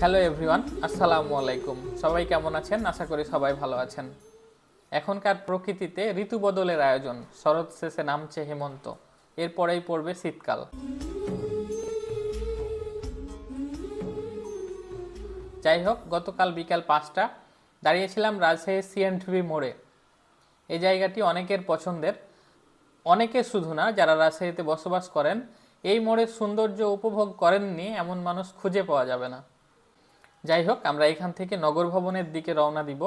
Hello everyone আসসালামু আলাইকুম সবাই কেমন আছেন? আশা করি সবাই ভালো আছেন। এখনকার প্রকৃতিতে ঋতু বদলের আয়োজন। শরৎ শেষে নামছে হেমন্ত। এরপরেই পড়বে শীতকাল। যাই হোক, গতকাল বিকাল পাঁচটা দাঁড়িয়েছিলাম রাজশাহী সিএনটিভি মোড়ে। এই জায়গাটি অনেকের পছন্দের, অনেকে শুধু না, যারা রাজশাহীতে বসবাস করেন, এই মোড়ের সৌন্দর্য উপভোগ করেননি, এমন মানুষ খুঁজে পাওয়া যাবে না। যাই হোক, আমরা এখান থেকে নগর ভবনের দিকে রওনা দিব।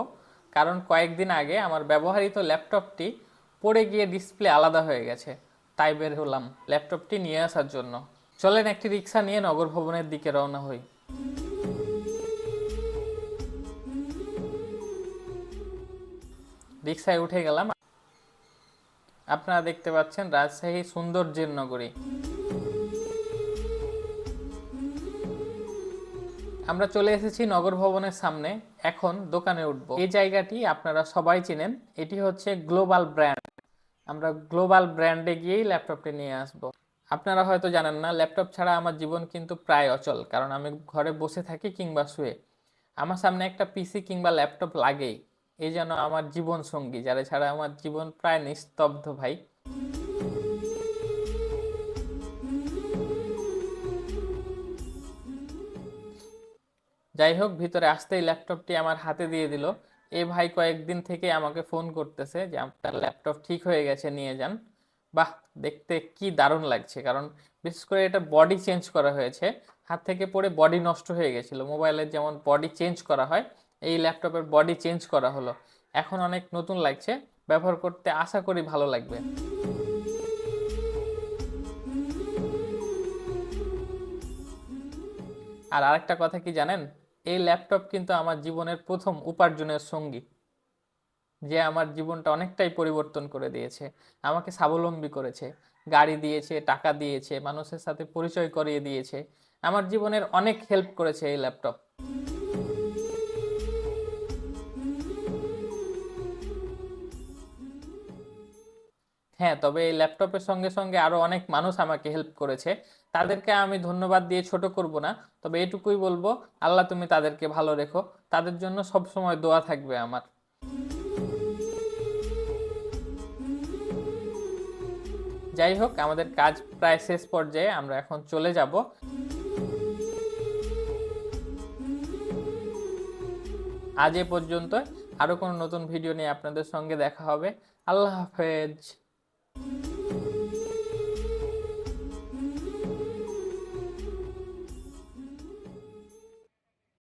কারণ কয়েকদিন আগে আমার ব্যবহৃত ল্যাপটপটি পড়ে গিয়ে ডিসপ্লে আলাদা হয়ে গেছে। তাই বের হলাম ল্যাপটপটি নিয়ে আসার জন্য। চলেন একটি রিক্সা নিয়ে নগর ভবনের দিকে রওনা হই। রিক্সায় উঠে গেলাম। আপনারা দেখতে পাচ্ছেন রাজশাহী সৌন্দর্যের নগরী। আমরা চলে এসেছি নগর ভবনের সামনে। এখন দোকানে উঠবো। এই জায়গাটি আপনারা সবাই চিনেন। এটি হচ্ছে গ্লোবাল ব্র্যান্ড। আমরা গ্লোবাল ব্র্যান্ডে গিয়েই ল্যাপটপটি নিয়ে আসব। আপনারা হয়তো জানেন না, ল্যাপটপ ছাড়া আমার জীবন কিন্তু প্রায় অচল, কারণ আমি ঘরে বসে থাকি কিংবা শুয়ে। আমার সামনে একটা পিসি কিংবা ল্যাপটপ লাগেই। এই যেন আমার জীবন সঙ্গী যারা ছাড়া আমার জীবন প্রায় নিস্তব্ধ ভাই। যাই হোক ভিতরে আসতেই ল্যাপটপটি আমার হাতে দিয়ে দিল। এ ভাই কয়েকদিন থেকে আমাকে ফোন করতেছে যে, আপনার ল্যাপটপ ঠিক হয়ে গেছে, নিয়ে যান। বাহ, দেখতে কি দারুণ লাগছে। কারণ বিশেষ করে এটা বডি চেঞ্জ করা হয়েছে। হাত থেকে পড়ে বডি নষ্ট হয়ে গেছিল। মোবাইলের যেমন বডি চেঞ্জ করা হয়, এই ল্যাপটপের বডি চেঞ্জ করা হলো। এখন অনেক নতুন লাগছে। ব্যবহার করতে আশা করি ভালো লাগবে। আর আরেকটা কথা কি জানেন? এই ল্যাপটপ কিন্তু আমার জীবনের প্রথম উপার্জনের সঙ্গী, যে আমার জীবনটা অনেকটাই পরিবর্তন করে দিয়েছে, আমাকে স্বাবলম্বী করেছে, গাড়ি দিয়েছে, টাকা দিয়েছে, মানুষের সাথে পরিচয় করিয়ে দিয়েছে, আমার জীবনের অনেক হেল্প করেছে এই ল্যাপটপ হ্যাঁ তবে এই ল্যাপটপের সঙ্গে সঙ্গে আরও অনেক মানুষ আমাকে হেল্প করেছে। তাদেরকে আমি ধন্যবাদ দিয়ে ছোট করব না, তবে এটুকুই বলব, আল্লাহ তুমি তাদেরকে ভালো রেখো। তাদের জন্য সব সময় দোয়া থাকবে আমার। যাই হোক, আমাদের কাজ প্রায় শেষ পর্যায়ে, আমরা এখন চলে যাব। আজ এ পর্যন্ত আরও কোনো নতুন ভিডিও নিয়ে আপনাদের সঙ্গে দেখা হবে। আল্লাহ হাফেজ। Mm-hmm.